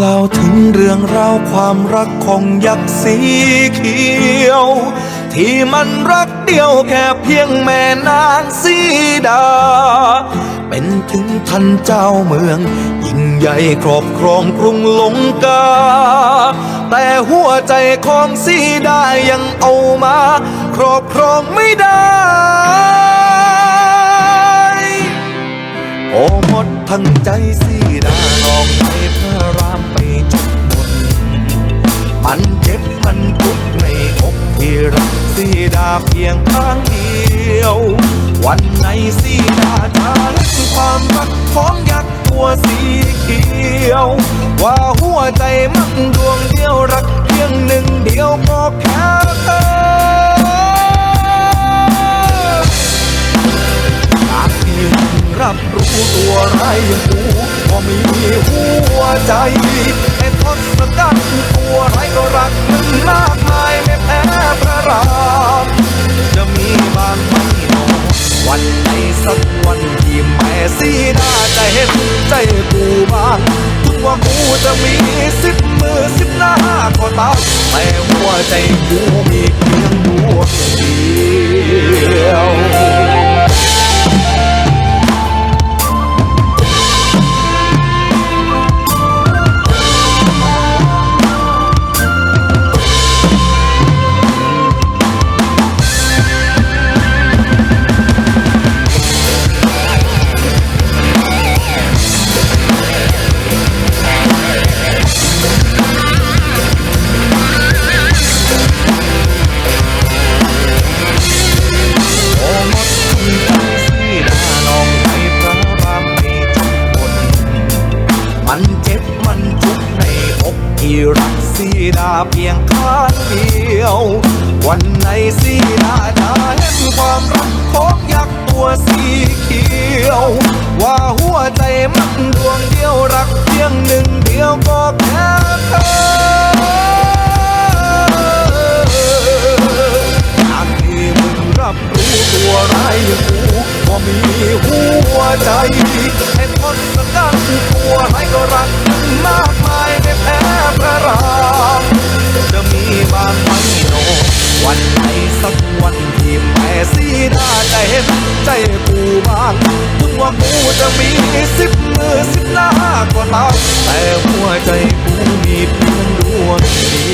เล่าถึงเรื่องราวความรักของยักษ์สีเขียว ที่มันรักเดียวแค่เพียงแม่นางสีดา เป็นถึงท่านเจ้าเมือง ยิ่งใหญ่ครอบครองกรุงลงกา แต่หัวใจของสีดายังเอามา ครอบครองไม่ได้โอ้หมดทั้งใจสี รักสีดาเพียงข้างเดียว วันไหนสีดาจะเห็นความรักของยักษ์หัวสีเขียว ว่าหัวใจมันดวงเดียวรัก ตัวไรยอย่างกูก็มีหัวใจไอ้ทศกัณฐ์ตัวไรก็รักมึงมากมายไม่แพ้พระรามจะมีบางไหมหนอวันไหนสักวันที่แม่สีหน้าจะเห็นใจกูบ้างถึงว่ากูจะมีสิบมือสิบหน้าก็ตามแต่หัวใจกู ที่รักสีดาเพียงข้างเดียว วันไหนสีดาได้เห็นความรักของยักษ์ตัวสีเขียว ว่าหัวใจมันดวงเดียวรักเพียงหนึ่งเดียวก็แค่เธอจากที่มึงรับรู้ตัวร้ายอย่างกูก็มีหัวใจไอ้ทศกัณฐ์ ใจกูบ้างถึงว่ากูจะมีสิบมือสิบหน้าก็ตามแต่หัวใจกูมีเพียงดวงเดียว